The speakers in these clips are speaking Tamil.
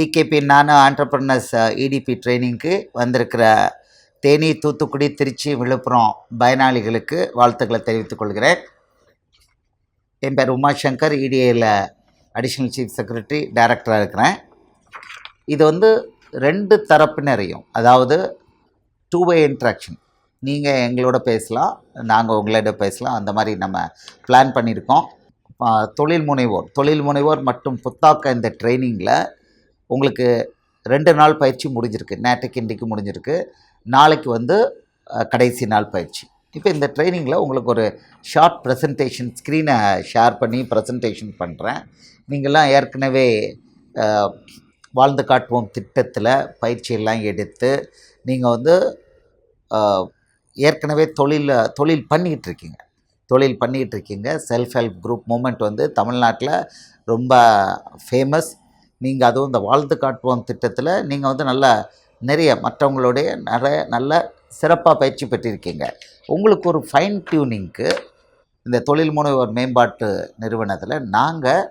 பிகேபி நானு ஆண்டர்பிரினர்ஸ் இடிபி ட்ரைனிங்க்கு வந்திருக்கிற தேனி தூத்துக்குடி திருச்சி விழுப்புரம் பயனாளிகளுக்கு வாழ்த்துக்களை தெரிவித்துக் கொள்கிறேன். என் பேர் உமாசங்கர் E இடிஏல அடிஷ்னல் சீஃப் செக்ரட்டரி டைரக்டராக இருக்கிறேன். இது வந்து ரெண்டு தரப்பினரையும் அதாவது டூ வே இன்ட்ராக்ஷன் நீங்கள் எங்களோட பேசலாம் நாங்கள் உங்களோட பேசலாம் அந்த மாதிரி நம்ம பிளான் பண்ணியிருக்கோம். தொழில் முனைவோர் தொழில் முனைவோர் மற்றும் புத்தாக்க இந்த ட்ரைனிங்கில் உங்களுக்கு ரெண்டு நாள் பயிற்சி முடிஞ்சிருக்கு. நேற்றுக்கு இன்றைக்கு முடிஞ்சிருக்கு. நாளைக்கு வந்து கடைசி நாள் பயிற்சி. இப்போ இந்த ட்ரைனிங்கில் உங்களுக்கு ஒரு ஷார்ட் ப்ரெசன்டேஷன் ஸ்க்ரீனை ஷேர் பண்ணி ப்ரெசன்டேஷன் பண்ணுறேன். நீங்கள்லாம் ஏற்கனவே வாழ்ந்து காட்டுவோம் திட்டத்தில் பயிற்சியெல்லாம் எடுத்து நீங்கள் வந்து ஏற்கனவே தொழில் தொழில் பண்ணிக்கிட்டு இருக்கீங்க தொழில் பண்ணிக்கிட்டு இருக்கீங்க செல்ஃப் ஹெல்ப் குரூப் மூமெண்ட் வந்து தமிழ்நாட்டில் ரொம்ப ஃபேமஸ். நீங்கள் அதுவும் இந்த வாழ்ந்து காட்டுவோம் திட்டத்தில் நீங்கள் வந்து நல்ல நிறைய மற்றவங்களுடைய நிறைய நல்ல சிறப்பாக பயிற்சி பெற்றிருக்கீங்க. உங்களுக்கு ஒரு ஃபைன் டியூனிங்க்கு இந்த தொழில் முனைவோர் மேம்பாட்டு நிறுவனத்தில் நாங்கள்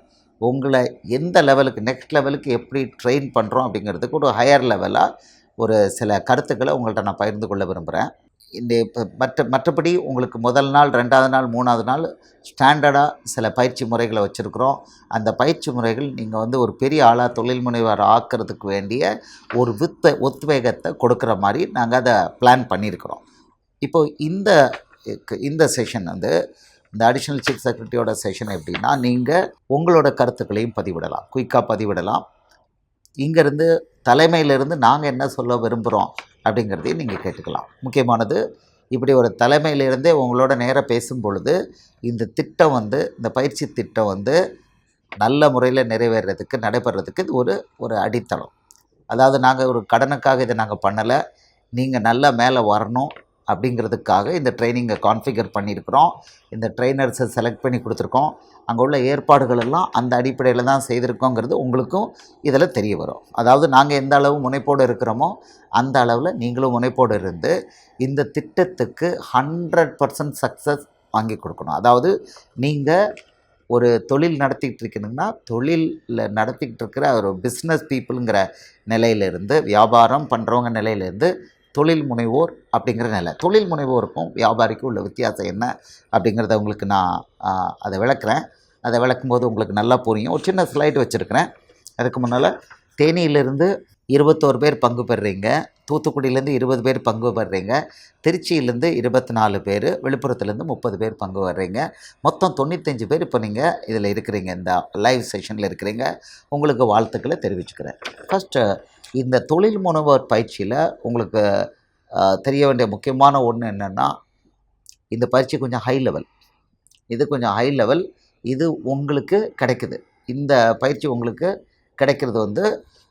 உங்களை எந்த லெவலுக்கு நெக்ஸ்ட் லெவலுக்கு எப்படி ட்ரெயின் பண்ணுறோம் அப்படிங்கிறதுக்கு ஒரு ஹையர் லெவலாக ஒரு சில கருத்துக்களை உங்கள்கிட்ட நான் பகிர்ந்து கொள்ள விரும்புகிறேன் இந்த இப்போ மற்ற மற்றபடி உங்களுக்கு முதல் நாள் ரெண்டாவது நாள் மூணாவது நாள் ஸ்டாண்டர்டாக சில பயிற்சி முறைகளை வச்சுருக்குறோம். அந்த பயிற்சி முறைகள் நீங்கள் வந்து ஒரு பெரிய ஆளாக தொழில் முனைவர் ஆக்கிறதுக்கு வேண்டிய ஒரு வித்த உத்வேகத்தை கொடுக்குற மாதிரி நாங்கள் அதை பிளான் பண்ணியிருக்கிறோம். இப்போது இந்த இந்த செஷன் வந்து இந்த அடிஷ்னல் சீஃப் செக்ரட்டரியோட செஷன் எப்படின்னா நீங்கள் உங்களோட கருத்துக்களையும் பதிவிடலாம். குயிக்காக பதிவிடலாம். இங்கேருந்து தலைமையிலேருந்து நாங்கள் என்ன சொல்ல விரும்புகிறோம் அப்படிங்கிறதையும் நீங்கள் கேட்டுக்கலாம். முக்கியமானது இப்படி ஒரு தலைமையிலிருந்தே உங்களோட நேராக பேசும் பொழுது இந்த திட்டம் வந்து இந்த பயிற்சி திட்டம் வந்து நல்ல முறையில் நிறைவேறதுக்கு நடைபெறதுக்கு இது ஒரு ஒரு அடித்தளம். அதாவது நாங்கள் ஒரு கடனுக்காக இதை நாங்கள் பண்ணலை நீங்கள் நல்லா மேலே வரணும் அப்படிங்கிறதுக்காக இந்த ட்ரைனிங்கை கான்ஃபிகர் பண்ணியிருக்கிறோம். இந்த ட்ரைனர்ஸை செலக்ட் பண்ணி கொடுத்துருக்கோம். அங்கே உள்ள ஏற்பாடுகள் எல்லாம் அந்த அடிப்படையில் தான் செய்திருக்கோங்கிறது உங்களுக்கும் இதில் தெரிய வரும். அதாவது நாங்கள் எந்த அளவு முனைப்போடு இருக்கிறோமோ அந்த அளவில் நீங்களும் முனைப்போடு இருந்து இந்த திட்டத்துக்கு ஹண்ட்ரட் பர்சன்ட் சக்ஸஸ் வாங்கி கொடுக்கணும். அதாவது நீங்கள் ஒரு தொழில் நடத்திக்கிட்டு இருக்கணுங்கன்னா தொழிலில் நடத்திக்கிட்டு இருக்கிற ஒரு பிஸ்னஸ் பீப்புளுங்கிற நிலையிலிருந்து வியாபாரம் பண்ணுறவங்க நிலையிலேருந்து தொழில் முனைவோர் அப்படிங்கிற நிலை. தொழில் முனைவோருக்கும் வியாபாரிக்கும் உள்ள வித்தியாசம் என்ன அப்படிங்கிறத உங்களுக்கு நான் அதை விளக்குறேன். அதை விளக்கும்போது உங்களுக்கு நல்லா புரியும். ஒரு சின்ன ஸ்லைடு வச்சுருக்கிறேன். அதுக்கு முன்னால் தேனியிலிருந்து இருபத்தோரு பேர் பங்கு பெறுறீங்க. தூத்துக்குடியிலேருந்து இருபது பேர் பங்கு பெறுறீங்க. திருச்சியிலேருந்து இருபத்தி நாலு பேர் விழுப்புரத்துலேருந்து முப்பது பேர் பங்கு வர்றீங்க. மொத்தம் தொண்ணூத்தஞ்சு பேர் இப்போ நீங்கள் இதில் இருக்கிறீங்க. இந்த லைவ் செஷனில் இருக்கிறீங்க. உங்களுக்கு வாழ்த்துக்களை தெரிவிச்சுக்கிறேன். ஃபஸ்ட்டு இந்த தொழில் முனைவர் பயிற்சியில் உங்களுக்கு தெரிய வேண்டிய முக்கியமான ஒன்று என்னென்னா இந்த பயிற்சி கொஞ்சம் ஹை லெவல் இது கொஞ்சம் ஹை லெவல் இது உங்களுக்கு கிடைக்குது. இந்த பயிற்சி உங்களுக்கு கிடைக்கிறது வந்து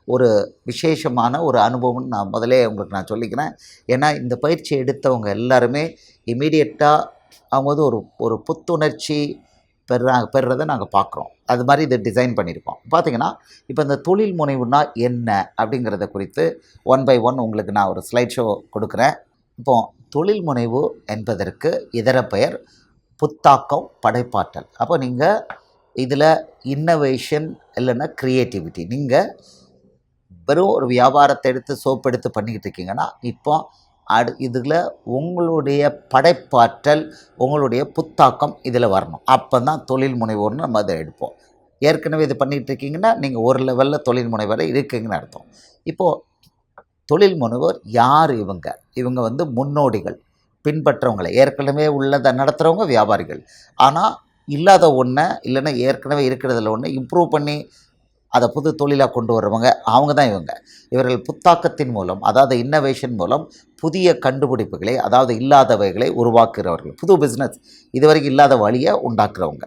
ஒரு விசேஷமான ஒரு அனுபவம்னு நான் முதலே உங்களுக்கு நான் சொல்லிக்கிறேன். ஏன்னா இந்த பயிற்சி எடுத்தவங்க எல்லாருமே இமீடியட்டாக அவங்க வந்து ஒரு ஒரு புத்துணர்ச்சி பெறாங்க பெறுறதை நாங்கள் பார்க்குறோம் அது மாதிரி இதை டிசைன் பண்ணியிருக்கோம். பார்த்தீங்கன்னா இப்போ இந்த தொழில் முனைவுனா என்ன அப்படிங்கிறத குறித்து ஒன் பை ஒன் உங்களுக்கு நான் ஒரு ஸ்லைட் ஷோ கொடுக்குறேன். இப்போது தொழில் முனைவு என்பதற்கு இதர பெயர் புத்தாக்கம் படைப்பாற்றல். அப்போ நீங்கள் இதில் இன்னோவேஷன் இல்லைன்னா க்ரியேட்டிவிட்டி நீங்கள் வெறும் ஒரு வியாபாரத்தை எடுத்து சோப் எடுத்து பண்ணிக்கிட்டு இருக்கீங்கன்னா இப்போ அடு இதில் உங்களுடைய படைப்பாற்றல் உங்களுடைய புத்தாக்கம் இதில் வரணும். அப்போ தான் தொழில் முனைவோர்னு நம்ம அதை எடுப்போம். ஏற்கனவே இது பண்ணிகிட்டு இருக்கீங்கன்னா நீங்கள் ஒரு லெவலில் தொழில் முனைவரை இருக்கீங்கன்னு அர்த்தம். இப்போது தொழில் முனைவோர் யார் இவங்க? இவங்க வந்து முன்னோடிகள். பின்பற்றவங்களை ஏற்கனவே உள்ளதை நடத்துகிறவங்க வியாபாரிகள். ஆனால் இல்லாத ஒன்றை இல்லைன்னா ஏற்கனவே இருக்கிறதுல ஒன்று இம்ப்ரூவ் பண்ணி அதை புது தொழிலாக கொண்டு வர்றவங்க அவங்க தான் இவங்க. இவர்கள் புத்தாக்கத்தின் மூலம் அதாவது இன்னோவேஷன் மூலம் புதிய கண்டுபிடிப்புகளை அதாவது இல்லாதவைகளை உருவாக்குறவர்கள் புது பிஸ்னஸ் இதுவரைக்கும் இல்லாத வழியை உண்டாக்குறவங்க.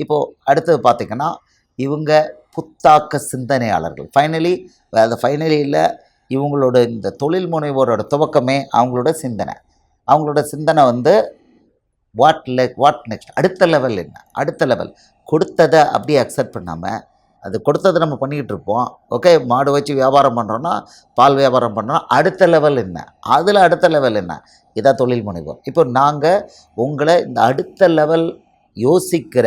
இப்போது அடுத்தது பார்த்திங்கன்னா இவங்க புத்தாக்க சிந்தனையாளர்கள். ஃபைனலி அந்த ஃபைனலியில் இவங்களோட இந்த தொழில் முனைவோரோட துவக்கமே அவங்களோட சிந்தனை. அவங்களோட சிந்தனை வந்து வாட் லெ வாட் நெக்ஸ்ட் அடுத்த லெவல் என்ன? அடுத்த லெவல் கொடுத்ததை அப்படியே அக்செப்ட் பண்ணாமல் அது கொடுத்ததை நம்ம பண்ணிக்கிட்டு இருப்போம். ஓகே மாடு வச்சு வியாபாரம் பண்ணுறோன்னா பால் வியாபாரம் பண்ணுறோம் அடுத்த லெவல் என்ன? அதில் அடுத்த லெவல் என்ன? இதான் தொழில் முனைவோம் இப்போ நாங்கள் உங்களை இந்த அடுத்த லெவல் யோசிக்கிற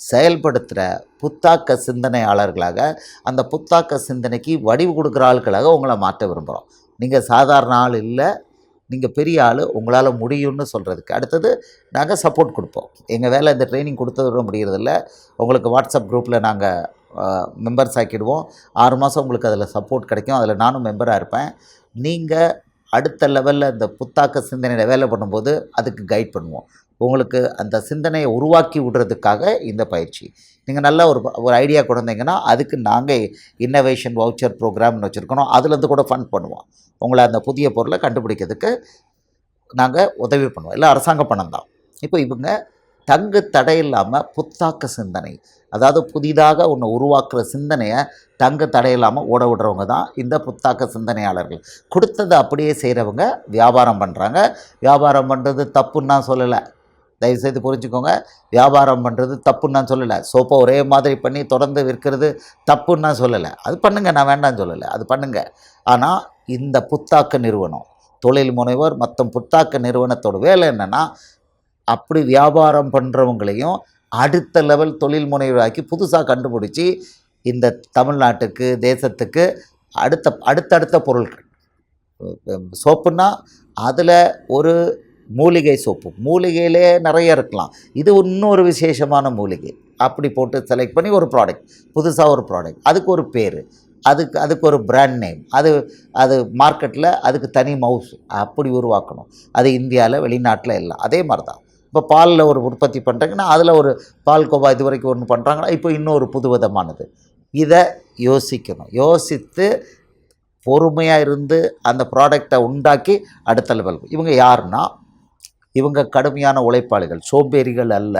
செயல்படுத்துகிற புத்தாக்க சிந்தனையாளர்களாக அந்த புத்தாக்க சிந்தனைக்கு வடிவு கொடுக்குற ஆட்களாக உங்களை மாற்ற விரும்புகிறோம் நீங்கள் சாதாரண ஆள் இல்லை நீங்கள் பெரிய ஆள் உங்களால் முடியும்னு சொல்கிறதுக்கு அடுத்தது நாங்கள் சப்போர்ட் கொடுப்போம். எங்கள் வேலை இந்த ட்ரைனிங் கொடுத்ததோட முடியறதில்ல. உங்களுக்கு வாட்ஸ்அப் குரூப்பில் நாங்கள் மெம்பர்ஸ் ஆக்கிடுவோம். ஆறு மாதம் உங்களுக்கு அதில் சப்போர்ட் கிடைக்கும். அதில் நானும் மெம்பராக இருப்பேன். நீங்கள் அடுத்த லெவலில் இந்த புத்தாக்க சிந்தனையில் வேலை பண்ணும்போது அதுக்கு கைட் பண்ணுவோம். உங்களுக்கு அந்த சிந்தனையை உருவாக்கி விடுறதுக்காக இந்த பயிற்சி. நீங்கள் நல்ல ஒரு ஒரு ஐடியா கொண்டிங்கன்னா அதுக்கு நாங்கள் இன்னோவேஷன் வவுச்சர் ப்ரோக்ராம்னு வச்சுருக்கணும். அதுலேருந்து கூட ஃபண்ட் பண்ணுவோம். உங்களை அந்த புதிய பொருளை கண்டுபிடிக்கிறதுக்கு நாங்கள் உதவி பண்ணுவோம். இல்லை அரசாங்க பணம் தான். இப்போ இவங்க தங்கு தடை இல்லாமல் புத்தாக்க சிந்தனை அதாவது புதிதாக ஒன்று உருவாக்குற சிந்தனையை தங்கு தடை இல்லாமல் ஓட விடுறவங்க தான் இந்த புத்தாக்க சிந்தனையாளர்கள். கொடுத்ததை அப்படியே செய்கிறவங்க வியாபாரம் பண்ணுறாங்க வியாபாரம் பண்ணுறது தப்புன்னு நான் சொல்லலை. தயவுசெய்து புரிஞ்சுக்கோங்க. வியாபாரம் பண்ணுறது தப்புன்னு நான் சொல்லலை. சோப்பை ஒரே மாதிரி பண்ணி தொடர்ந்து விற்கிறது தப்புன்னு நான் சொல்லலை. அது பண்ணுங்கள் நான் வேண்டாம்னு சொல்லலை. அது பண்ணுங்கள் ஆனால் இந்த புத்தாக்க நிறுவனம் தொழில் முனைவோர் மற்றும் புத்தாக்க நிறுவனத்தோட வேலை என்னென்னா அப்படி வியாபாரம் பண்ணுறவங்களையும் அடுத்த லெவல் தொழில் முனைவராக்கி புதுசாக கண்டுபிடிச்சி இந்த தமிழ்நாட்டுக்கு தேசத்துக்கு அடுத்த அடுத்தடுத்த பொருட்கள் சோப்புன்னா அதில் ஒரு மூலிகை சோப்பு. மூலிகையிலே நிறைய இருக்கலாம். இது இன்னொரு விசேஷமான மூலிகை. அப்படி போட்டு செலக்ட் பண்ணி ஒரு ப்ராடக்ட் புதுசாக ஒரு ப்ராடக்ட் அதுக்கு ஒரு பேர். அதுக்கு அதுக்கு ஒரு பிராண்ட் நேம் அது அது மார்க்கெட்டில் அதுக்கு தனி மவுஸ் அப்படி உருவாக்கணும். அது இந்தியாவில் வெளிநாட்டில் எல்லாம். அதே மாதிரி தான் இப்போ பாலில் ஒரு உற்பத்தி பண்ணுறாங்கன்னா அதில் ஒரு பால் கோவா இது வரைக்கும் ஒன்று பண்ணுறாங்கன்னா இப்போ இன்னொரு புது விதமானது இதை யோசிக்கணும். யோசித்து பொறுமையாக இருந்து அந்த ப்ராடக்டை உண்டாக்கி அடுத்த லெவலுக்கு இவங்க யாருன்னா இவங்க கடுமையான உழைப்பாளிகள் சோம்பேறிகள் அல்ல.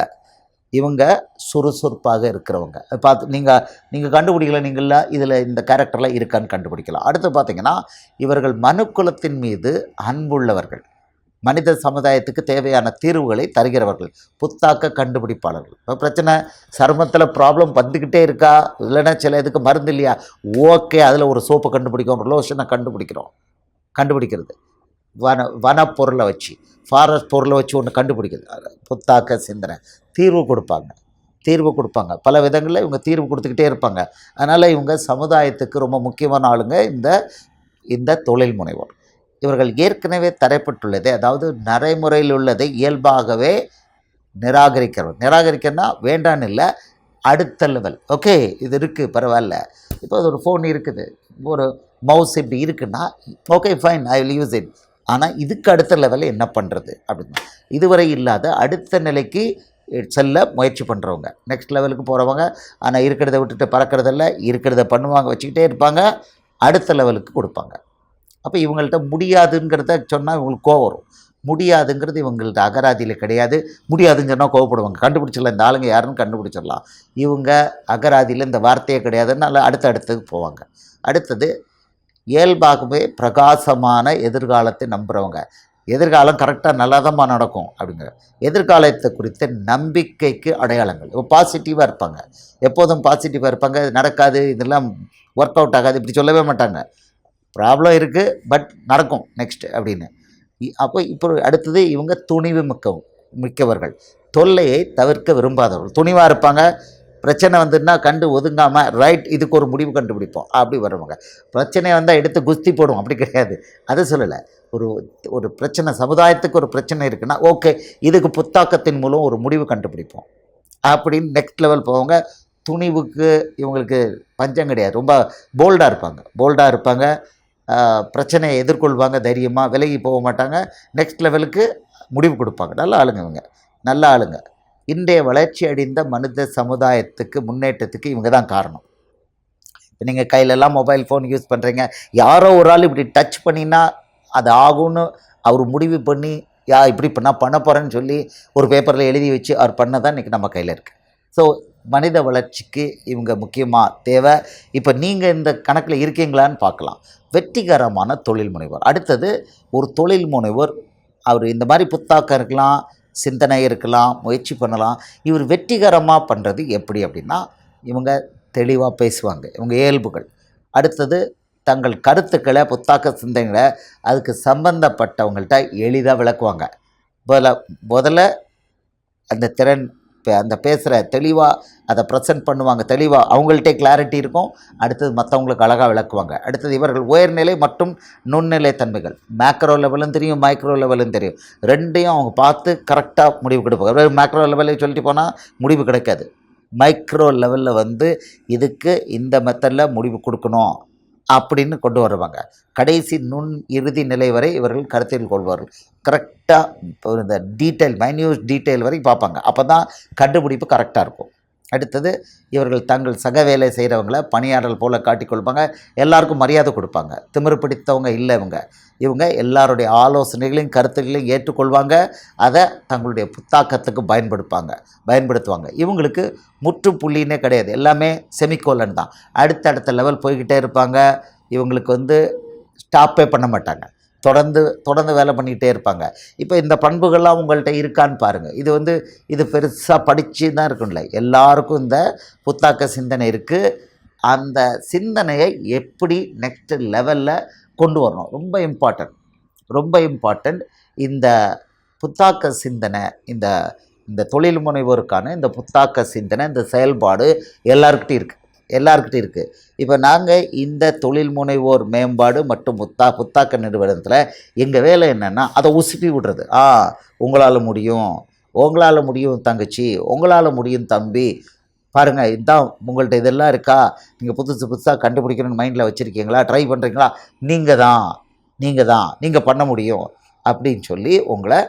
இவங்க சுறுசுறுப்பாக இருக்கிறவங்க. பார்த்து நீங்கள் நீங்கள் கண்டுபிடிக்கல நீங்கள இதில் இந்த கேரக்டரில் இருக்கான்னு கண்டுபிடிக்கலாம். அடுத்து பார்த்தீங்கன்னா இவர்கள் மனுக்குலத்தின் மீது அன்புள்ளவர்கள். மனித சமுதாயத்துக்கு தேவையான தீர்வுகளை தருகிறவர்கள் புத்தாக்க கண்டுபிடிப்பாளர்கள். இப்போ பிரச்சனை சருமத்தில் ப்ராப்ளம் வந்துக்கிட்டே இருக்கா? இல்லைன்னா சில இதுக்கு மருந்து இல்லையா? ஓகே அதில் ஒரு சோப்பை கண்டுபிடிக்கிறோம் லோஷனை கண்டுபிடிக்கிறோம். கண்டுபிடிக்கிறது. வன வனப்பொருளை வச்சு ஃபாரஸ்ட் பொருளை வச்சு ஒன்று கண்டுபிடிக்கிறது புத்தாக்க சிந்தனை தீர்வு கொடுப்பாங்க. தீர்வு கொடுப்பாங்க. பல விதங்களில் இவங்க தீர்வு கொடுத்துக்கிட்டே இருப்பாங்க. அதனால் இவங்க சமுதாயத்துக்கு ரொம்ப முக்கியமான ஆளுங்க இந்த இந்த தொழில் முனைவோர். இவர்கள் ஏற்கனவே தரைப்பட்டுள்ளதை அதாவது நடைமுறையில் உள்ளதை இயல்பாகவே நிராகரிக்கிறவர். நிராகரிக்கன்னா வேண்டான்னு இல்லை அடுத்த லெவல் ஓகே இது இருக்குது பரவாயில்ல. இப்போ அது ஒரு ஃபோன் இருக்குது. ஒரு மவுஸ் இப்படி இருக்குன்னா okay fine I will use it ஆனால் இதுக்கு அடுத்த லெவலில் என்ன பண்ணுறது அப்படின்னு இதுவரை இல்லாத அடுத்த நிலைக்கு செல்ல முயற்சி பண்ணுறவங்க நெக்ஸ்ட் லெவலுக்கு போகிறவங்க ஆனால் இருக்கிறத விட்டுட்டு பறக்கிறதில்ல இருக்கிறத பண்ணுவாங்க வச்சுக்கிட்டே இருப்பாங்க அடுத்த லெவலுக்கு கொடுப்பாங்க. அப்போ இவங்கள்ட்ட முடியாதுங்கிறத சொன்னால் இவங்களுக்கு கோவம் வரும். முடியாதுங்கிறது இவங்கள்ட்ட அகராதியில் கிடையாது. முடியாதுன்னு சொன்னால் கோவப்படுவாங்க. கண்டுபிடிச்சிடலாம். இந்த ஆளுங்க யாருன்னு கண்டுபிடிச்சிடலாம். இவங்க அகராதியில் இந்த வார்த்தையே கிடையாதுன்னு அடுத்த அடுத்தது போவாங்க. அடுத்தது இயல்பாகவே பிரகாசமான எதிர்காலத்தை நம்புகிறவங்க எதிர்காலம் கரெக்டாக நல்லதமாக நடக்கும் அப்படிங்கிற. எதிர்காலத்தை குறித்த நம்பிக்கைக்கு அடையாளங்கள். இப்போ பாசிட்டிவாக இருப்பாங்க. எப்போதும் பாசிட்டிவாக இருப்பாங்க. இது நடக்காது இதெல்லாம் ஒர்க் அவுட் ஆகாது இப்படி சொல்லவே மாட்டாங்க. ப்ராப்ளம் இருக்குது பட் நடக்கும் நெக்ஸ்ட் அப்படின்னு. அப்போ இப்போ அடுத்தது இவங்க துணிவு மிக்க மிக்கவர்கள். தொல்லையை தவிர்க்க விரும்பாதவர்கள். துணிவாக இருப்பாங்க. பிரச்சனை வந்துன்னா கண்டு ஒதுங்காமல் ரைட் இதுக்கு ஒரு முடிவு கண்டுபிடிப்போம். அப்படி வருவாங்க. பிரச்சனை வந்தால் எடுத்து குஸ்தி போடுவோம். அப்படி கிடையாது. அதை சொல்லலை. ஒரு ஒரு பிரச்சனை சமுதாயத்துக்கு ஒரு பிரச்சனை இருக்குன்னா ஓகே இதுக்கு புத்தாக்கத்தின் மூலம் ஒரு முடிவு கண்டுபிடிப்போம். அப்படின்னு நெக்ஸ்ட் லெவல் போவாங்க. துணிவுக்கு இவங்களுக்கு பஞ்சம் கிடையாது. ரொம்ப போல்டாக இருப்பாங்க. போல்டாக இருப்பாங்க. பிரச்சனையை எதிர்கொள்வாங்க தைரியமாக விலகி போக மாட்டாங்க. நெக்ஸ்ட் லெவலுக்கு முடிவு கொடுப்பாங்க. நல்ல ஆளுங்க இவங்க. நல்ல ஆளுங்க. இன்றைய வளர்ச்சி அடைந்த மனித சமுதாயத்துக்கு முன்னேற்றத்துக்கு இவங்க தான் காரணம். இப்போ நீங்கள் கையிலெல்லாம் மொபைல் ஃபோன் யூஸ் பண்ணுறீங்க யாரோ ஒரு ஆள் இப்படி டச் பண்ணினா அது ஆகும்னு அவர் முடிவு பண்ணி யா இப்படி பண்ணால் பண்ண போகிறேன்னு சொல்லி ஒரு பேப்பரில் எழுதி வச்சு அவர் பண்ண தான் இன்றைக்கி நம்ம கையில் இருக்குது ஸோ மனித வளர்ச்சிக்கு இவங்க முக்கியமாக தேவை. இப்போ நீங்கள் இந்த கணக்கில் இருக்கீங்களான்னு பார்க்கலாம். வெற்றிகரமான தொழில் முனைவர். அடுத்தது ஒரு தொழில் முனைவர். அவர் இந்த மாதிரி புத்தாக்கம் இருக்கலாம் சிந்தனை இருக்கலாம் முயற்சி பண்ணலாம். இவர் வெற்றிகரமாக பண்ணுறது எப்படி அப்படின்னா இவங்க தெளிவாக பேசுவாங்க. இவங்க இயல்புகள். அடுத்தது தங்கள் கருத்துக்களை புத்தாக்க சிந்தனைகளை அதுக்கு சம்பந்தப்பட்டவங்கள்ட்ட எளிதாக விளக்குவாங்க. முதல்ல முதல்ல அந்த திறன் அந்த பேசுகிற தெளிவாக அதை ப்ரெசென்ட் பண்ணுவாங்க தெளிவாக அவங்கள்ட்டே கிளாரிட்டி இருக்கும். அடுத்தது மற்றவங்களுக்கு அழகாக விளக்குவாங்க. அடுத்தது இவர்கள் உயர்நிலை மற்றும் நுண்ணிலை தன்மைகள். மேக்ரோ லெவலும் தெரியும் மைக்ரோ லெவலும் தெரியும். ரெண்டையும் அவங்க பார்த்து கரெக்டாக முடிவு கொடுப்பாங்க மேக்ரோ லெவலில் சொல்லிட்டு போனால் முடிவு கிடைக்காது. மைக்ரோ லெவலில் வந்து இதுக்கு இந்த மெத்தடில் முடிவு கொடுக்கணும். அப்படின்னு கொண்டு வருவாங்க. கடைசி நுண் இறுதி நிலை வரை இவர்கள் கருத்தில் கொள்வார்கள். கரெக்டாக இந்த டீட்டெயில் மைன்யூஸ் டீட்டெயில் வரை பார்ப்பாங்க. அப்போ தான் கண்டுபிடிப்பு கரெக்டாக இருக்கும். அடுத்தது இவர்கள் தங்கள் சக வேலை செய்கிறவங்கள பணியாளர் போல் காட்டிக்கொள்வாங்க எல்லாருக்கும் மரியாதை கொடுப்பாங்க. திமிரு பிடித்தவங்க இல்லை இவங்க. இவங்க எல்லாருடைய ஆலோசனைகளையும் கருத்துக்களையும் ஏற்றுக்கொள்வாங்க. அதை தங்களுடைய புத்தாக்கத்துக்கு பயன்படுப்பாங்க. பயன்படுத்துவாங்க. இவங்களுக்கு முற்றுப்புள்ளினே கிடையாது. எல்லாமே செமிகோலன் தான். அடுத்தடுத்த லெவல் போய்கிட்டே இருப்பாங்க. இவங்களுக்கு வந்து ஸ்டாப்பே பண்ண மாட்டாங்க. தொடர்ந்து தொடர்ந்து வேலை பண்ணிக்கிட்டே இருப்பாங்க. இப்போ இந்த பண்புகள்லாம் உங்கள்கிட்ட இருக்கான்னு பாருங்கள் இது வந்து இது பெருசாக படித்து தான் இருக்கும்ல. எல்லாருக்கும் இந்த புத்தாக்க சிந்தனை இருக்குது அந்த சிந்தனையை எப்படி நெக்ஸ்ட் லெவலில் கொண்டு வரணும்? ரொம்ப இம்பார்ட்டன்ட் ரொம்ப இம்பார்ட்டன்ட் இந்த புத்தாக்க சிந்தனை இந்த இந்த தொழில் முனைவோருக்கான இந்த புத்தாக்க சிந்தனை இந்த செயல்பாடு எல்லாருக்கிட்டையும் இருக்குது எல்லாருக்கிட்டையும் இருக்குது இப்போ நாங்கள் இந்த தொழில் முனைவோர் மேம்பாடு மற்றும் புத்தா புத்தாக்க நிறுவனத்தில் எங்கள் வேலை என்னென்னா அதை உசுப்பி விடுறது. ஆ உங்களால் முடியும் உங்களால் முடியும் தங்கச்சி உங்களால் முடியும் தம்பி. பாருங்கள் இதான் உங்கள்கிட்ட இதெல்லாம் இருக்கா? நீங்கள் புதுசு புதுசாக கண்டுபிடிக்கணும்னு மைண்டில் வச்சுருக்கீங்களா? ட்ரை பண்ணுறீங்களா நீங்கள் தான் நீங்கள் தான் நீங்கள் பண்ண முடியும் அப்படின்னு சொல்லி உங்களை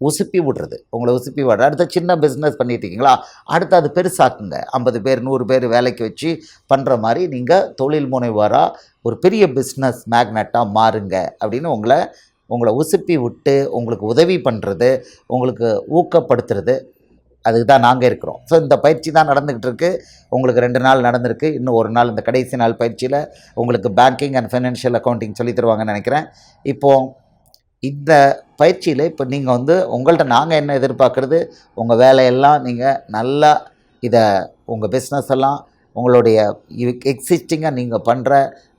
உசுப்பி விடுறது. உங்களை உசுப்பி விடுறது. அடுத்த சின்ன பிஸ்னஸ் பண்ணியிருக்கீங்களா அடுத்து அது பெருசாக்குங்க. ஐம்பது பேர் நூறு பேர் வேலைக்கு வச்சு பண்ணுற மாதிரி நீங்கள் தொழில் முனைவோராக ஒரு பெரிய பிஸ்னஸ் மேக்னட்டாக மாறுங்க அப்படின்னு உங்களை உங்களை உசுப்பி விட்டு உங்களுக்கு உதவி பண்ணுறது உங்களுக்கு ஊக்கப்படுத்துறது அதுக்கு தான் நாங்கள் இருக்கிறோம். ஸோ இந்த பயிற்சி தான் நடந்துக்கிட்டு இருக்குது உங்களுக்கு ரெண்டு நாள் நடந்திருக்கு. இன்னும் ஒரு நாள் இந்த கடைசி நாள் பயிற்சியில் உங்களுக்கு பேங்கிங் அண்ட் ஃபைனான்ஷியல் அக்கௌண்டிங் சொல்லி தருவாங்கன்னு நினைக்கிறேன். இப்போது இந்த பயிற்சியில் இப்போ நீங்கள் வந்து உங்கள்கிட்ட நாங்கள் என்ன எதிர்பார்க்குறது? உங்கள் வேலையெல்லாம் நீங்கள் நல்லா இதை உங்கள் பிஸ்னஸ் எல்லாம் உங்களுடைய எக்ஸிஸ்டிங்காக நீங்கள் பண்ணுற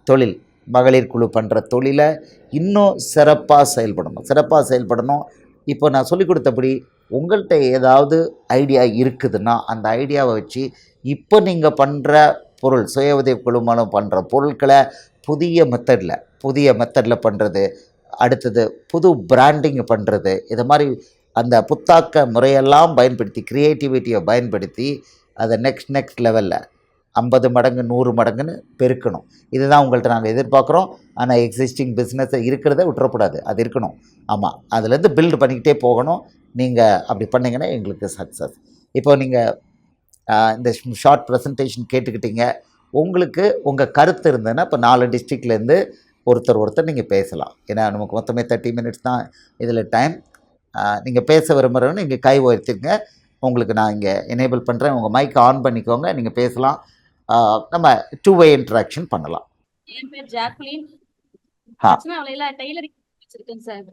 தொழில் மகளிர் குழு பண்ணுற தொழிலை இன்னும் சிறப்பாக செயல்படணும். சிறப்பாக செயல்படணும். இப்போ நான் சொல்லிக் கொடுத்தபடி உங்கள்கிட்ட ஏதாவது ஐடியா இருக்குதுன்னா அந்த ஐடியாவை வச்சு இப்போ நீங்கள் பண்ணுற பொருள் சுய உதவி குழு பண்ணுற பொருட்களை புதிய மெத்தடில் புதிய மெத்தடில் பண்ணுறது அடுத்தது புது பிராண்டிங் பண்ணுறது இது மாதிரி அந்த புத்தாக்க முறையெல்லாம் பயன்படுத்தி க்ரியேட்டிவிட்டியை பயன்படுத்தி அதை நெக்ஸ்ட் நெக்ஸ்ட் லெவலில் ஐம்பது மடங்கு நூறு மடங்குன்னு பெருக்கணும். இதுதான் உங்கள்கிட்ட நாங்கள் எதிர்பார்க்குறோம். ஆனால் எக்ஸிஸ்டிங் பிஸ்னஸை இருக்கிறத விட்டுறக்கூடாது. அது இருக்கணும். ஆமாம் அதுலேருந்து பில்டு பண்ணிக்கிட்டே போகணும். நீங்கள் அப்படி பண்ணிங்கன்னா எங்களுக்கு சக்ஸஸ் இப்போ நீங்கள் இந்த ஷார்ட் ப்ரெசன்டேஷன் கேட்டுக்கிட்டீங்க. உங்களுக்கு உங்கள் கருத்து இருந்ததுன்னா இப்போ நாலு டிஸ்ட்ரிக்ட்லேருந்து ஒருத்தர் ஒருத்தர் நீங்கள் பேசலாம். ஏன்னா நமக்கு மொத்தமே தேர்ட்டி மினிட்ஸ் தான். இதில் டைம் நீங்கள் பேச விரும்புகிறவங்க நீங்கள் கை உயர்த்திங்க உங்களுக்கு நான் இங்கே எனேபிள் பண்ணுறேன் உங்கள் மைக் ஆன் பண்ணிக்கோங்க. நீங்கள் பேசலாம். நம்ம டூ வே இன்ட்ராக்ஷன் பண்ணலாம். என் பேர் ஜாக்லின். கச்சனாவிலையில டெய்லரிங் வச்சிருக்கேன் சார்.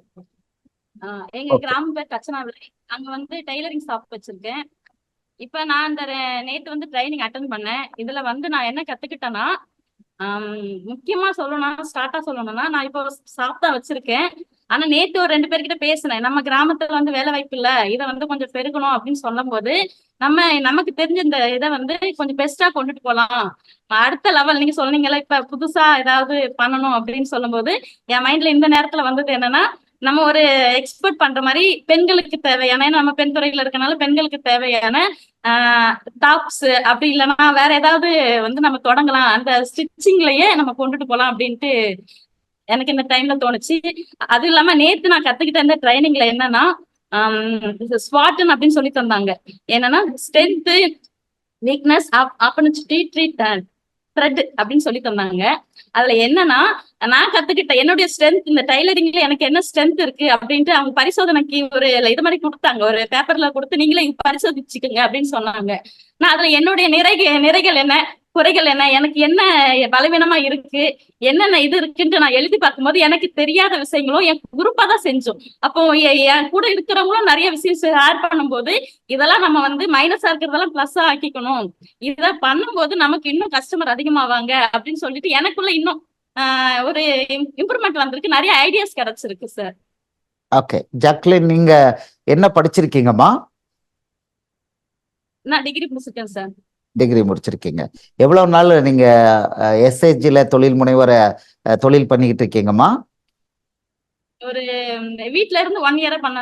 எங்க Okay. கிராமம் பேர் கச்சனாவிலை. அங்க வந்து டெய்லரிங் ஷாப் வச்சிருக்கேன். இப்ப நான் இந்த நேத்து வந்து ட்ரைனிங் அட்டன் பண்ணேன். இதுல வந்து நான் என்ன கத்துக்கிட்டேன்னா ஆம், முக்கியமா சொல்லணும்னா ஸ்டார்ட்டா சொல்லணும்னா நான் இப்போ சாப்பிட்டா வச்சிருக்கேன். ஆனா நேத்து ஒரு ரெண்டு பேர்கிட்ட பேசினேன். நம்ம கிராமத்துல வந்து வேலை வாய்ப்பு இல்ல. இதை வந்து கொஞ்சம் பெருகணும் அப்படின்னு சொல்லும்போது நம்ம நமக்கு தெரிஞ்ச இந்த இதை வந்து கொஞ்சம் பெஸ்டா கொண்டுட்டு போலாம். அடுத்த லெவல் நீங்க சொன்னீங்கல்ல இப்ப புதுசா ஏதாவது பண்ணணும் அப்படின்னு சொல்லும்போது என் மைண்ட்ல இந்த நேரத்துல வந்தது என்னன்னா நம்ம ஒரு எக்ஸ்போர்ட் பண்ற மாதிரி பெண்களுக்கு தேவையான ஏன்னா நம்ம பெண் துறையில இருக்கனால பெண்களுக்கு தேவையான டாப்ஸ் அப்படி இல்லைன்னா வேற ஏதாவது வந்து நம்ம தொடங்கலாம். அந்த ஸ்டிச்சிங்லயே நம்ம கொண்டுட்டு போலாம் அப்படின்ட்டு எனக்கு இந்த டைம்ல தோணுச்சு. அது இல்லாம நேத்து நான் கத்துக்கிட்ட இந்த ட்ரைனிங்ல என்னன்னா ஸ்வாட்டன் அப்படின்னு சொல்லி தந்தாங்க. என்னன்னா strength weakness opportunity treat threat அப்படின்னு சொல்லி தந்தாங்க. அதுல என்னன்னா நான் கத்துக்கிட்ட என்னுடைய ஸ்ட்ரென்த் இந்த டைலரிங்ல எனக்கு என்ன ஸ்ட்ரென்த் இருக்கு அப்படின்ட்டு அவங்க பரிசோதனைக்கு ஒரு இது மாதிரி கொடுத்தாங்க. ஒரு பேப்பர்ல கொடுத்து நீங்களே பரிசோதிச்சுக்கோங்க அப்படின்னு சொன்னாங்க. நான் அதுல என்னுடைய நிறைகள் நிறைகள் என்ன? குறைகள் என்ன? எனக்கு என்ன பலவீனமா இருக்கு? என்னென்ன இது இருக்குன்ட்டு நான் எழுதி பார்க்கும்போது எனக்கு தெரியாத விஷயங்களும் என் குரூப்பா தான் செஞ்சோம். அப்போ என் கூட இருக்கிறவங்களும் நிறைய விஷயம் ஷேர் பண்ணும்போது இதெல்லாம் நம்ம வந்து மைனஸா இருக்கிறதெல்லாம் பிளஸ்ஸா ஆக்கிக்கணும். இத பண்ணும்போது நமக்கு இன்னும் கஸ்டமர் அதிகமாவாங்க அப்படின்னு சொல்லிட்டு எனக்குள்ள இன்னும் ஒரு இம்ப்ரூவ்மெண்ட் வந்திருக்கு. நிறைய ஐடியாஸ் கிடைச்சிருக்கு சார் ஓகே ஜாக்லின் நீங்கள் என்ன படிச்சிருக்கீங்கம்மா? நான் டிகிரி முடிச்சிருக்கேன் சார் டிகிரி முடிச்சிருக்கீங்க. எவ்வளவு நாள் நீங்க எஸ்ஹெச்ல தொழில் முனைவரை தொழில் பண்ணிக்கிட்டு இருக்கீங்கம்மா? ஒரு வீட்ல இருந்து ஒன் இயரா பண்ண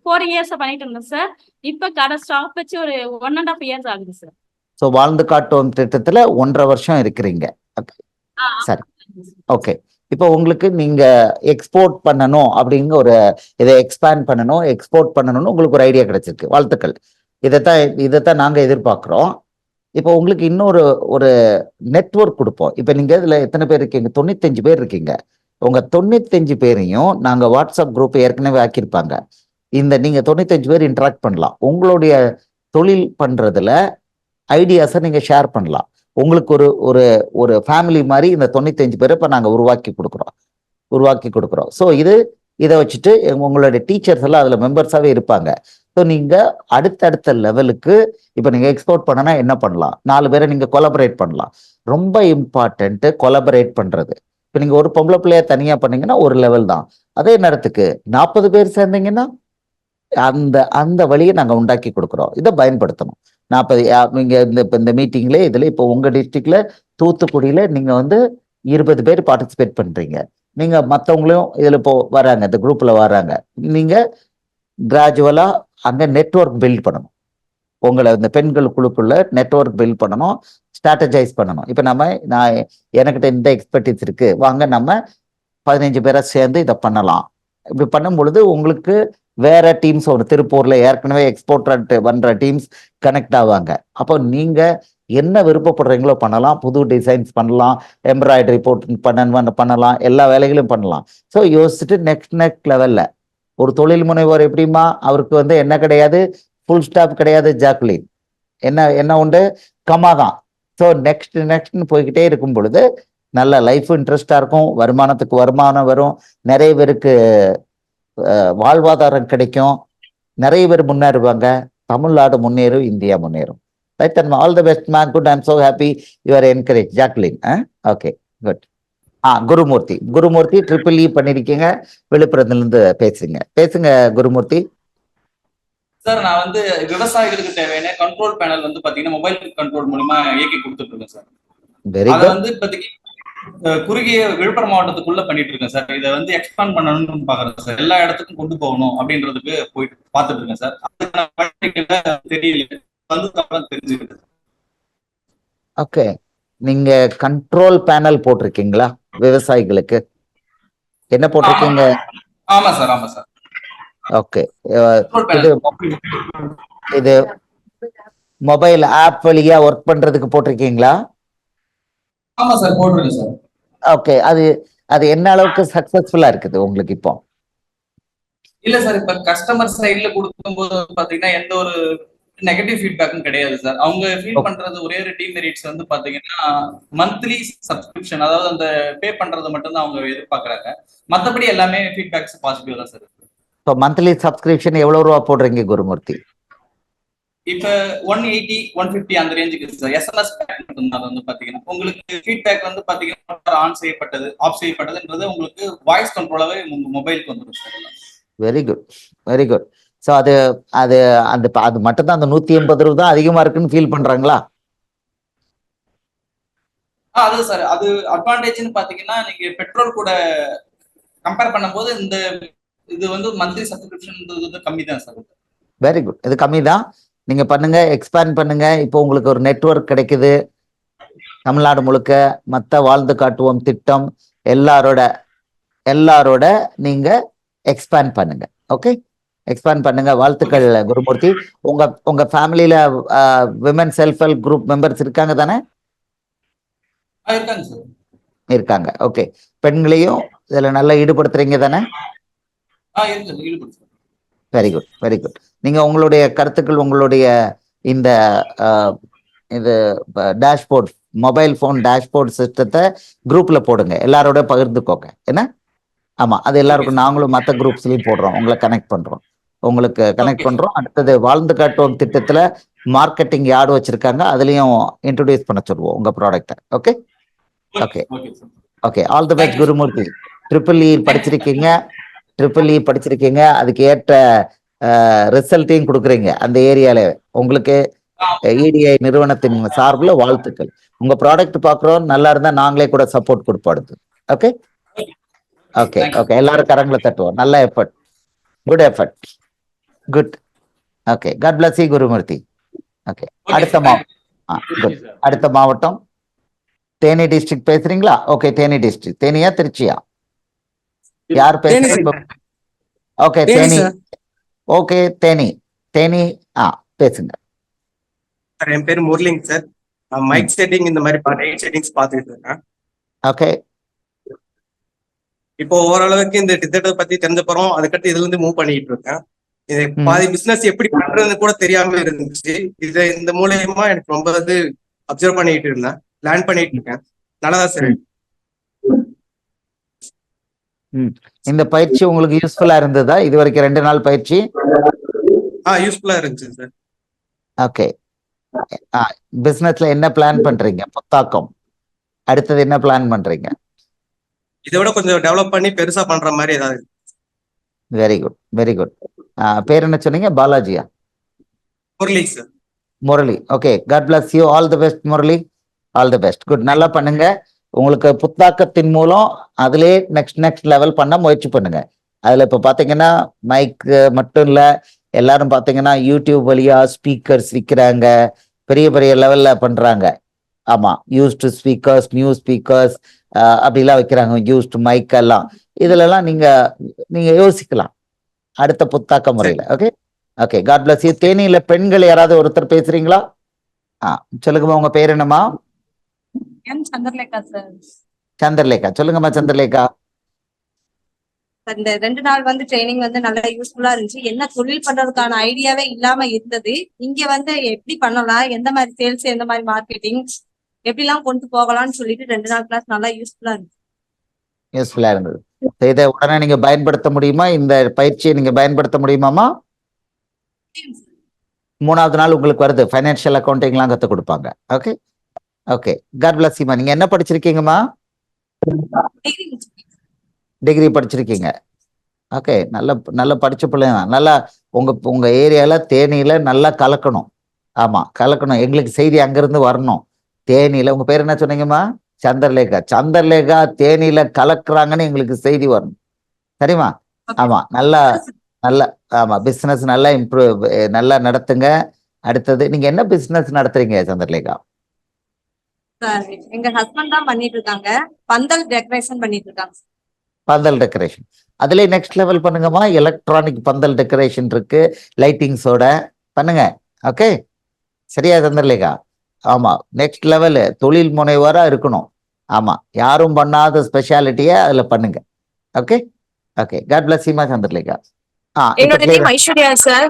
ஃபோர் இயர்ஸா பண்ணிட்டு இருந்தேன் சார் இப்ப கடை ஸ்டாப் வச்சு ஒரு ஒன் அண்ட் ஆஃப் இயர்ஸ் ஆகுது சார் ஸோ வாழ்ந்து காட்டும் திட்டத்துல ஒன்றரை வருஷம் இருக்கிறீங்க. சரி. ஓகே இப்போ உங்களுக்கு நீங்க எக்ஸ்போர்ட் பண்ணணும் அப்படிங்கிற ஒரு இதை எக்ஸ்பேண்ட் பண்ணணும் எக்ஸ்போர்ட் பண்ணணும்னு உங்களுக்கு ஒரு ஐடியா கிடைச்சிருக்கு. வாழ்த்துக்கள். இதைத்தான் இதைத்தான் நாங்க எதிர்பார்க்குறோம். இப்போ உங்களுக்கு இன்னொரு ஒரு நெட்வொர்க் கொடுப்போம். இப்போ நீங்கள் இதில் எத்தனை பேர் இருக்கீங்க? தொண்ணூத்தஞ்சு பேர் இருக்கீங்க. உங்கள் தொண்ணூத்தஞ்சு பேரையும் நாங்கள் வாட்ஸ்அப் குரூப் ஏற்கனவே ஆக்கியிருப்பாங்க. இந்த நீங்கள் தொண்ணூத்தஞ்சு பேர் இன்ட்ராக்ட் பண்ணலாம். உங்களுடைய தொழில் பண்ணுறதுல ஐடியாஸை நீங்கள் ஷேர் பண்ணலாம். உங்களுக்கு ஒரு ஒரு ஒரு ஃபேமிலி மாதிரி இந்த தொண்ணூத்தஞ்சு பேரை இப்போ நாங்கள் உருவாக்கி கொடுக்குறோம். உருவாக்கி கொடுக்குறோம். ஸோ இது இதை வச்சுட்டு உங்களுடைய டீச்சர்ஸ் எல்லாம் அதில் மெம்பர்ஸாகவே இருப்பாங்க. ஸோ நீங்கள் அடுத்தடுத்த லெவலுக்கு இப்போ நீங்கள் எக்ஸ்போர்ட் பண்ணனா என்ன பண்ணலாம்? நாலு பேரை நீங்கள் கொலபரேட் பண்ணலாம். ரொம்ப இம்பார்ட்டன்ட்டு கொலபரேட் பண்ணுறது இப்போ நீங்கள் ஒரு பொம்பளை பிள்ளைய தனியாக பண்ணீங்கன்னா ஒரு லெவல் தான். அதே நேரத்துக்கு நாற்பது பேர் சேர்ந்தீங்கன்னா அந்த அந்த வழியை நாங்கள் உண்டாக்கி கொடுக்குறோம். இதை பயன்படுத்தணும். நாற்பது நீங்கள் இந்த இப்போ இந்த மீட்டிங்ல இதில் இப்போ உங்கள் டிஸ்ட்ரிக்ட்ல தூத்துக்குடியில் நீங்கள் வந்து இருபது பேர் பார்ட்டிசிபேட் பண்ணுறீங்க நீங்கள் மற்றவங்களையும் இதில் இப்போ வராங்க இந்த குரூப்பில் வராங்க நீங்கள் கிராஜுவலாக அங்கே நெட்ஒர்க் பில்ட் பண்ணணும். உங்களை இந்த பெண்கள் குழுக்குள்ள நெட்வொர்க் பில்ட் பண்ணணும் ஸ்ட்ராட்டஜைஸ் பண்ணணும். இப்போ நம்ம நான் எனக்கிட்ட இந்த எக்ஸ்பர்டிஸ் இருக்கு. வாங்க நம்ம பதினஞ்சு பேரை சேர்ந்து இதை பண்ணலாம். இப்படி பண்ணும் பொழுது உங்களுக்கு வேற டீம்ஸ் ஒரு திருப்பூர்ல ஏற்கனவே எக்ஸ்போர்ட் பண்ற டீம்ஸ் கனெக்ட் ஆவாங்க. அப்போ நீங்க என்ன விருப்பப்படுறீங்களோ பண்ணலாம். புது டிசைன்ஸ் பண்ணலாம். எம்ப்ராய்டரி போட்டு பண்ண பண்ணலாம். எல்லா வேலைகளும் பண்ணலாம். ஸோ யோசிச்சுட்டு நெக்ஸ்ட் நெக்ஸ்ட் லெவல்ல ஒரு தொழில் முனைவோர் எப்படிமா அவருக்கு வந்து என்ன கிடையாது? ஃபுல் ஸ்டாப் கிடையாது ஜாக்லின் என்ன என்ன உண்டு? கமாதான் ஸோ நெக்ஸ்ட் நெக்ஸ்ட்னு போய்கிட்டே இருக்கும் பொழுது நல்ல லைஃப் இன்ட்ரெஸ்டாக இருக்கும். வருமானத்துக்கு வருமானம் வரும். நிறைய பேருக்கு வாழ்வாதாரம் கிடைக்கும். நிறைய பேர் முன்னேறுவாங்க. தமிழ்நாடு முன்னேறும் இந்தியா முன்னேறும். Right and all the best man good I'm so happy you're encourage Jacqueline okay good ah Gurumurthy. Gurumurthy triple E பண்ணிருக்கீங்க. விழுப்புரத்துல இருந்து பேசுங்க. பேசுங்க குருமூர்த்தி. சார் நான் வந்து விவசாயிகளுக்கு தேவையான கண்ட்ரோல் பேனல் வந்து பாத்தீங்கன்னா மொபைல் கண்ட்ரோல் மூலமா இயக்கி கொடுத்துட்டு இருக்கேன் சார். வெரி அதை வந்து இப்போதைக்கு குறுகிய விழுப்புரம் மாவட்டத்துக்குள்ள பண்ணிட்டு இருக்கேன் சார். இதை வந்து எக்ஸ்பாண்ட் பண்ணணும்னு பாக்குறேன் சார். எல்லா இடத்துக்கும் கொண்டு போகணும் அப்படின்றதுக்கு போயிட்டு பார்த்துட்டு இருக்கேன் சார் தெரியல. வந்து தெரிஞ்சுக்கிட்டு ஓகே. நீங்க கண்ட்ரோல் பேனல் போட்டிருக்கீங்களா? விவசாயிகளுக்கு. என்ன போட்டிருக்கீங்க? ஆமா சார் ஆமா சார். ஓகே. இது இது மொபைல் ஆப் வழியா ஒர்க் பண்றதுக்கு போட்டிருக்கீங்களா? ஆமா சார் போட்டிருக்கேன் சார். ஓகே. அது அது என்ன அளவுக்கு சக்சஸ்ஃபுல்லா இருக்குது உங்களுக்கு இப்போ? இல்ல சார் இப்ப கஸ்டமர் சைட்ல கொடுக்கும்போது பாத்தீங்கன்னா எந்த ஒரு நெகட்டிவ் ஃபீட்பேக்கும் கிடையாது சார் அவங்க ஃபீல். பண்றது ஒரே ஒரு டிமெரிட்ஸ் வந்து பாத்தீங்கன்னா மந்த்லி சப்ஸ்கிரிப்ஷன் அதாவது அந்த பே பண்றது மட்டும் தான் அவங்க எதிர்பார்க்கறாங்க. மத்தபடி எல்லாமே ஃபீட்பேக்ஸ் பாசிட்டிவ் தான் சார் இப்போ மந்த்லி சப்ஸ்கிரிப்ஷன் எவ்வளவு ரூபா போடுறீங்க குருமூர்த்தி? இப்ப ஒன் எயிட்டி ஒன் பிப்டி அந்த ரேஞ்சுக்கு சார் எஸ்எம்எஸ் மட்டும்தான் வந்து பாத்தீங்கன்னா. உங்களுக்கு ஃபீட்பேக் வந்து பாத்தீங்கன்னா ஆன் செய்யப்பட்டது ஆஃப் செய்யப்பட்டதுன்றது உங்களுக்கு வாய்ஸ் கண்ட்ரோலாவே உங்க மொபைலுக்கு வந்துடும் sir. Very good very good so அது அது அந்த அது மட்டும் தான் அந்த நூத்தி எண்பது ரூபா தான் அதிகமா இருக்குன்னு ஃபீல் பண்றாங்களா? அது சார் அது அட்வான்டேஜ்னு பாத்தீங்கன்னா நீங்க பெட்ரோல் கூட கம்பேர் பண்ணும்போது இந்த இது வந்து மந்த்லி சப்ஸ்கிரிப்ஷன் கம்மி தான் சார் வெரி குட் இது கம்மி தான் நீங்க பண்ணுங்க எக்ஸ்பேண்ட் பண்ணுங்க. இப்போ உங்களுக்கு ஒரு நெட்வொர்க் கிடைக்குது. தமிழ்நாடு முழுக்க மத்த வாழ்ந்து காட்டுவோம் திட்டம் எல்லாரோட எல்லாரோட நீங்க எக்ஸ்பேண்ட் பண்ணுங்க. ஓகே எக்ஸ்பேண்ட் பண்ணுங்க. வாழ்த்துக்கள் குருமூர்த்தி. உங்க உங்க ஃபேமிலியில women self help group members இருக்காங்க தானே? இருக்காங்க சார் இருக்காங்க. ஓகே பெண்களையும் இதுல நல்லா ஈடுபடுத்துறீங்க தானே? வெரி குட் வெரி குட் நீங்க உங்களுடைய கருத்துக்கள் உங்களுடைய இந்த இது டேஷ்போர்ட் மொபைல் ஃபோன் டேஷ்போர்ட் சிஸ்டத்தை குரூப்ல போடுங்க. எல்லாரோட பகிர்ந்துக்கோங்க. என்ன? ஆமா அது எல்லாருக்கும் நாங்களும் மற்ற குரூப்ஸ்லயும் போடுறோம். உங்களை கனெக்ட் பண்றோம். உங்களுக்கு கனெக்ட். பண்றோம். அடுத்தது வாழ்ந்து காட்டுவோம் திட்டத்துல மார்க்கெட்டிங் யார்டு வச்சிருக்காங்க அதுலயும் இன்ட்ரோடியூஸ் பண்ண சொல்லுவோம் உங்க ப்ராடக்ட்டை okay. Okay okay all the best. Gurumurthy triple E படிச்சிருக்கீங்க. ட்ரிபிள் இ படிச்சிருக்கீங்க. அதுக்கு ஏற்ற ரிசல்ட்டையும் கொடுக்குறீங்க அந்த ஏரியால உங்களுக்கு இடிஐ நிறுவனத்தின் சார்பில் வாழ்த்துக்கள். உங்க ப்ராடக்ட் பார்க்குறோம். நல்லா இருந்தா நாங்களே கூட சப்போர்ட் கொடுப்பாடுது ஓகே ஓகே. ஓகே எல்லாரும் கரங்களை தட்டுவோம். நல்ல effort good effort good okay God bless you Gurumurthy okay அடுத்த மாவட்டம் அடுத்த மாவட்டம்? தேனி டிஸ்ட்ரிக்ட் பேசுறீங்களா? ஓகே தேனி டிஸ்ட்ரிக்ட் தேனியா திருச்சியா? யார் பேசுறீங்க ஓகே தேனி ஓகே தேனி. தேனி ஆ பேசுங்க. சார் என் பேர் முரளிங் சார் நான் மைக் செட்டிங் இந்த மாதிரி லைட் செட்டிங்ஸ் பார்த்துட்டு இருக்கேன். ஓகே இப்போ ஓரளவுக்கு இந்த டிஜிட்டல் பத்தி தெரிஞ்ச போறோம் அதுக்கடுத்து இதுல இருந்து மூவ் பண்ணிட்டு இருக்கேன். இது. பாதி பிசினஸ் எப்படி பண்றதுன்னு கூட தெரியாம இருந்துச்சு. இது இந்த மூலியமா எனக்கு ரொம்ப இது அப்சர்வ் பண்ணிட்டு இருந்தேன். லேர்ன் பண்ணிட்டு இருக்கேன். நல்லதா சார் இந்த பயிற்சி உங்களுக்கு யூஸ்ஃபுல்லா இருந்ததா? இது வரைக்கும் ரெண்டு நாள் பயிற்சி? ஆ யூஸ்ஃபுல்லா இருந்துச்சு சார் ஓகே பிசினஸ்ல என்ன பிளான் பண்றீங்க? புத்தாக்கம். அடுத்தது என்ன பிளான் பண்றீங்க? இதை விட கொஞ்சம் டெவலப் பண்ணி பெருசா பண்ற மாதிரி ஏதாவது. வெரி குட் வெரி குட் பேர் என்ன சொன்னீங்க? பாலாஜியா? Murali sir Murali. Okay God bless you all the best Murali. All the best good நல்லா பண்ணுங்க. உங்களுக்கு புத்தாக்கத்தின் மூலம் அதிலே நெக்ஸ்ட் நெக்ஸ்ட் லெவல் பண்ண முயற்சி பண்ணுங்க. அதுல இப்ப பாத்தீங்கன்னா மைக் மட்டும் இல்ல எல்லாரும் பாத்தீங்கன்னா யூடியூப் வழியா ஸ்பீக்கர்ஸ் விற்கிறாங்க பெரிய பெரிய லெவல்ல பண்றாங்க. ஆமா யூஸ்டு ஸ்பீக்கர்ஸ் நியூ ஸ்பீக்கர்ஸ் அப்படிலாம் வைக்கிறாங்க. யூஸ்டு மைக் எல்லாம். இதுல எல்லாம் நீங்க நீங்க யோசிக்கலாம். அடுத்த புத்தாக்க முறையில. Okay okay god bless you தேனியில பெண்கள் யாராவது ஒருத்தர் பேசுறீங்களா? ஆ சொல்லுங்கம்மா உங்க பேர் என்னம்மா? என் சந்திரலேகா சார் சந்திரலேகா. சொல்லுங்கம்மா சந்திரலேகா. இந்த ரெண்டு நாள் வந்து ட்ரைனிங் வந்து நல்லா யூஸ்ஃபுல்லா இருந்துச்சு. என்ன தொழில் பண்றதுக்கான ஐடியாவே இல்லாம இருந்தது. இங்க வந்து எப்படி பண்ணலாம்? எந்த மாதிரி சேல்ஸ் எந்த மாதிரி மார்க்கெட்டிங் எப்படிலாம் கொண்டு போகலாம்னு சொல்லிட்டு ரெண்டு நாள் கிளாஸ் நல்லா யூஸ்ஃபுல்லா இருந்துச்சு. யூஸ்ஃபுல்லா இருந்தது. இதை உடனே நீங்க பயன்படுத்த முடியுமா? இந்த பயிற்சியை நீங்க பயன்படுத்த முடியுமாமா மூணாவது நாள் உங்களுக்கு வருது. ஃபைனான்சியல் அக்கௌண்டிங்லாம் கற்றுக் கொடுப்பாங்க. ஓகே ஓகே காட் பிளஸ் யூமா நீங்க என்ன படிச்சிருக்கீங்கம்மா? டிகிரி படிச்சிருக்கீங்க. ஓகே நல்ல நல்ல படிச்ச பிள்ளைங்க தான். நல்லா உங்க உங்க ஏரியால தேனியில நல்லா கலக்கணும். ஆமா கலக்கணும். எங்களுக்கு செய்தி அங்கிருந்து வரணும். தேனியில உங்க பேர் என்ன சொன்னீங்கம்மா? சந்திரலேகா சந்திரலேகா தேனியில கலக்குறாங்கன்னு எங்களுக்கு செய்தி வரணும். சரிம்மா? ஆமா நல்லா நல்ல ஆமா பிசினஸ் நல்லா இம்ப்ரூவ் நல்லா நடத்துங்க. அடுத்தது நீங்க என்ன பிசினஸ் நடத்துறீங்க சந்திரலேகா? எங்க ஹஸ்பண்ட் தான் பண்ணிட்டு இருக்காங்க பந்தல் டெக்கரேஷன் பண்ணிட்டு இருக்காங்க பந்தல் டெக்கரேஷன் அதுல நெக்ஸ்ட் லெவல் பண்ணுங்கம்மா. எலக்ட்ரானிக் பந்தல் டெக்கரேஷன் இருக்கு. லைட்டிங்ஸோட பண்ணுங்க. ஓகே சரியா சந்திரலேகா? ஆமா நெக்ஸ்ட் லெவல் தொழில் முனைவோரா இருக்கணும். ஆமா யாரும் பண்ணாத ஸ்பெஷாலிட்டியை அதுல பண்ணுங்க. ஓகே ஓகே காட் பிளஸ் யூமா சந்திரலேகா ஆ என்னோட நேம் ஐஸ்வர்யா சார்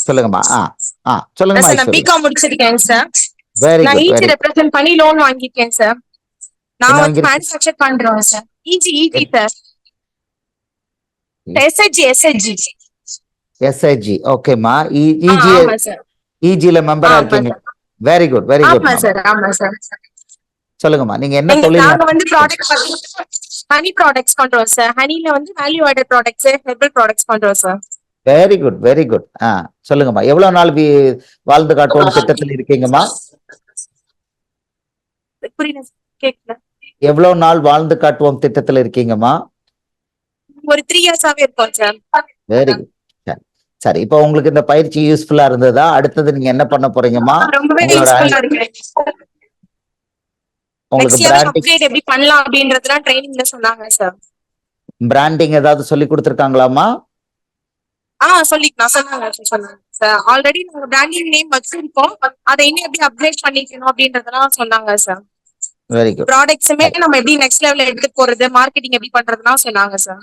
சொல்லுங்கம்மா. ஆ ஆ சொல்லுங்கம்மா சார் நான் பிகாம் முடிச்சிருக்கேன் சார் வெரி நான் ஈஜி ரெப்ரசென்ட் பண்ணி லோன் வாங்கியிருக்கேன் சார் நான் வந்து? மேனுஃபேக்சர் பண்றோம் sir EG EG sir SHG SHG SIG ஓகேம்மா இஜி இஜில மெம்பரா இருக்கீங்க. வெரி குட் வெரி குட் ஆமா சார் ஆமா சார் சொல்லுங்கம்மா. நீங்க என்ன தொழில் நாங்க வந்து ப்ராடக்ட் ஹனி ப்ராடக்ட்ஸ் பண்றோம் சார் ஹனில வந்து value added products herbal products பண்றோம் sir very good very good ஆ சொல்லுங்கம்மா. எவ்வளவு நாள் வாழ்ந்து காட்டுவோம் திட்டத்தில் இருக்கீங்கம்மா? எவ்வளவு நாள் வாழ்ந்து காட்டுவோம் திட்டத்தில் இருக்கீங்கம்மா? ஒரு த்ரீ இயர்ஸாவே இருக்கோம் சார் வெரி குட் சரி சரி. இப்போ உங்களுக்கு இந்த பயிற்சி யூஸ்ஃபுல்லா இருந்ததா? அடுத்தது நீங்க என்ன பண்ண போறீங்கம்மா ரொம்பவே உங்களோட யூஸ்ஃபுல்லா இருக்கு உங்களுக்கு எப்படி பண்ணலாம் அப்படின்றதுலாம் ட்ரைனிங்ல சொன்னாங்க சார் பிராண்டிங் ஏதாவது சொல்லி கொடுத்துருக்காங்களாமா ஆ சொல்லிக்கலாம் சொன்னாங்க சொன்னாங்க சார் ஆல்ரெடி நாங்க பிராண்டிங் நேம் வச்சிருக்கோம். அதை இன்னும் எப்படி அப்கிரேட் பண்ணிக்கணும் அப்படின்றதெல்லாம் சொன்னாங்க சார் வெரி குட் ப்ராடக்ட்ஸுமே நம்ம எப்படி நெக்ஸ்ட் லெவல்ல எடுத்து போறது மார்க்கெட்டிங் எப்படி பண்றதுலாம் சொன்னாங்க sir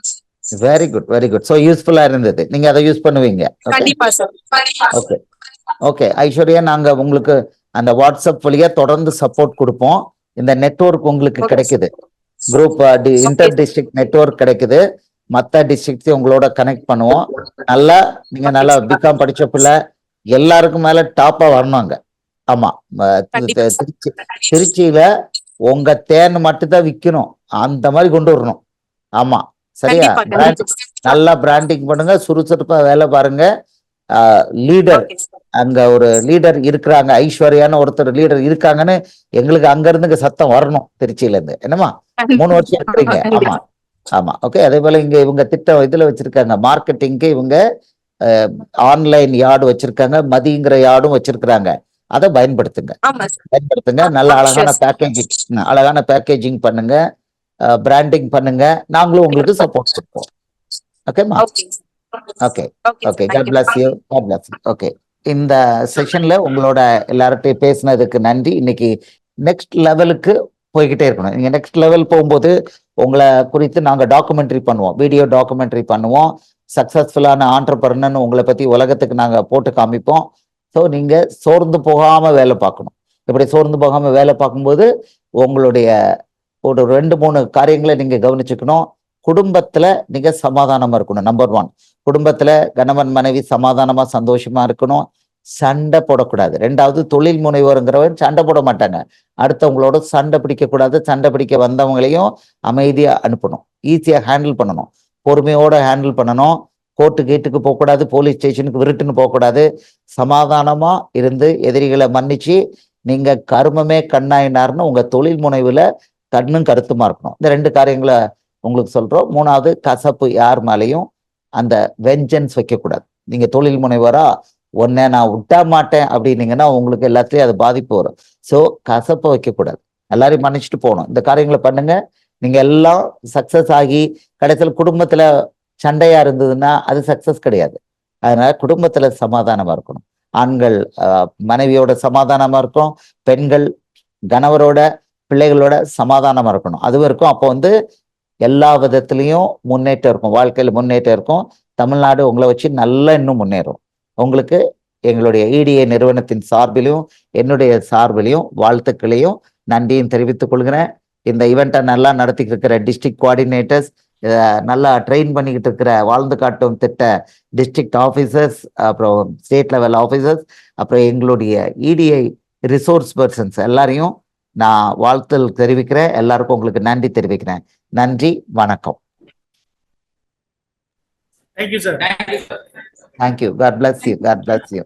very good very good so யூஸ்ஃபுல்லா இருந்தது. நீங்க அதை யூஸ் பண்ணுவீங்க. கண்டிப்பா சார் ஓகே ஓகே ஐஸ்வர்யா நாங்க உங்களுக்கு அந்த வாட்ஸ்அப் வழியா தொடர்ந்து சப்போர்ட் கொடுப்போம். இந்த நெட்வொர்க் உங்களுக்கு. கிடைக்குது. குரூப் இன்டர் டிஸ்ட்ரிக்ட் நெட்வொர்க் கிடைக்குது. மத்த டிஸ்ட்ரிக்ட்ஸையும் உங்களோட கனெக்ட் பண்ணுவோம். நல்லா நீங்க நல்லா பிகாம் படிச்ச பிள்ளை எல்லாருக்கும் மேல டாப்பா வரணுங்க ஆமா. ம, தி- கண்டிப்பா. தி- திருச்சி திருச்சியில உங்க தேன் மட்டும் தான் விக்கணும். அந்த மாதிரி கொண்டு வரணும். ஆமா. சரியா? கண்டிப்பா நல்லா பிராண்டிங் பண்ணுங்க. சுறுசுறுப்பா வேலை பாருங்க. லீடர். அங்க ஒரு லீடர் இருக்கிறாங்க ஐஸ்வர்யான்னு ஒருத்தர் லீடர் இருக்காங்கன்னு எங்களுக்கு அங்க இருந்து சத்தம் வரணும் திருச்சியில இருந்து என்னமா மூணு வருஷம் இருக்கிறீங்க. ஆமா ஆமா. ஓகே அதே போல இங்க இவங்க திட்டம் இதுல வச்சிருக்காங்க. மார்க்கெட்டிங்க்கு இவங்க ஆன்லைன் யார்டு வச்சிருக்காங்க. மதிங்கிற யார்டும் வச்சிருக்கிறாங்க. அதை பயன்படுத்துங்க. பயன்படுத்துங்க. நல்ல அழகான. பேக்கேஜிங் அழகான பேக்கேஜிங் பண்ணுங்க. பிராண்டிங் பண்ணுங்க. நாங்களும் உங்களுக்கு சப்போர்ட் கொடுப்போம். ஓகேமா okay okay okay okay god bless you god bless okay இந்த செஷன்ல உங்களோட எல்லார்ட்டையும் பேசினதுக்கு நன்றி. இன்னைக்கு நெக்ஸ்ட் லெவலுக்கு போய்கிட்டே இருக்கணும். நீங்க நெக்ஸ்ட் லெவல் போகும்போது உங்களை குறித்து நாங்க டாக்குமெண்ட்ரி பண்ணுவோம். வீடியோ டாக்குமெண்ட்ரி பண்ணுவோம். சக்சஸ்ஃபுல்லான ஆண்டர்பர்னு உங்களை பத்தி உலகத்துக்கு நாங்க போட்டு காமிப்போம். ஸோ நீங்க சோர்ந்து போகாம வேலை பார்க்கணும். இப்படி சோர்ந்து போகாம வேலை பார்க்கும்போது உங்களுடைய ஒரு ரெண்டு மூணு காரியங்களை நீங்க கவனிச்சுக்கணும். குடும்பத்துல நீங்க சமாதானமா இருக்கணும் நம்பர் ஒன் குடும்பத்துல கணவன் மனைவி சமாதானமா சந்தோஷமா இருக்கணும். சண்டை போடக்கூடாது. ரெண்டாவது தொழில் முனைவோருங்கிறவன் சண்டை போட மாட்டாங்க. அடுத்தவங்களோட சண்டை பிடிக்கக்கூடாது. சண்டை பிடிக்க வந்தவங்களையும் அமைதியா அனுப்பணும். ஈஸியா ஹேண்டில் பண்ணணும். பொறுமையோட ஹேண்டில் பண்ணணும். கோர்ட்டு கேட்டுக்கு போகக்கூடாது. போலீஸ் ஸ்டேஷனுக்கு விருட்டுன்னு போகக்கூடாது. சமாதானமா இருந்து எதிரிகளை மன்னிச்சு நீங்க கருமமே கண்ணாயினார்னு உங்க தொழில் முனைவுல கண்ணும் கருத்துமா இருக்கணும். இந்த ரெண்டு காரியங்களை உங்களுக்கு சொல்றோம். மூணாவது கசப்பு யார் மேலேயும் அந்த வெஞ்சன்ஸ் வைக்கக்கூடாது. நீங்க தொழில் முனைவரா உன்னை நான் விட்டா மாட்டேன் அப்படின்னீங்கன்னா உங்களுக்கு எல்லாத்துலேயும் அது பாதிப்பு வரும். ஸோ கசப்பை வைக்கக்கூடாது. எல்லாரையும் மன்னிச்சுட்டு போகணும். இந்த காரியங்களை பண்ணுங்க. நீங்க எல்லாம் சக்ஸஸ் ஆகி கடைசியில் குடும்பத்துல சண்டையா இருந்ததுன்னா அது சக்ஸஸ் கிடையாது. அதனால குடும்பத்துல சமாதானமா இருக்கணும். ஆண்கள் ஆஹ், மனைவியோட சமாதானமா இருக்கும் பெண்கள் கணவரோட பிள்ளைகளோட சமாதானமா இருக்கணும். அதுவும் இருக்கும். அப்போ வந்து எல்லா விதத்துலேயும் முன்னேற்றம் இருக்கும். வாழ்க்கையில் முன்னேற்றம் இருக்கும். தமிழ்நாடு உங்களை வச்சு நல்லா இன்னும் முன்னேறும். உங்களுக்கு எங்களுடைய இடிஏ நிறுவனத்தின் சார்பிலையும் என்னுடைய சார்பிலையும் வாழ்த்துக்களையும் நன்றியும் தெரிவித்துக் கொள்கிறேன். இந்த ஈவெண்ட்டை நல்லா நடத்திட்டு இருக்கிற டிஸ்ட்ரிக்ட் கோஆர்டினேட்டர்ஸ் நல்லா ட்ரெயின் பண்ணிக்கிட்டு இருக்கிற வாழ்ந்து காட்டும் திட்ட டிஸ்ட்ரிக்ட் ஆஃபீஸர்ஸ் அப்புறம் ஸ்டேட் லெவல் ஆஃபீஸர்ஸ் அப்புறம் எங்களுடைய இடிஐ ரிசோர்ஸ் பர்சன்ஸ் எல்லாரையும் நான் வாழ்த்தல் தெரிவிக்கிறேன். எல்லாருக்கும் உங்களுக்கு நன்றி தெரிவிக்கிறேன். நன்றி வணக்கம். Thank you, sir. Thank you sir thank you god bless you god bless you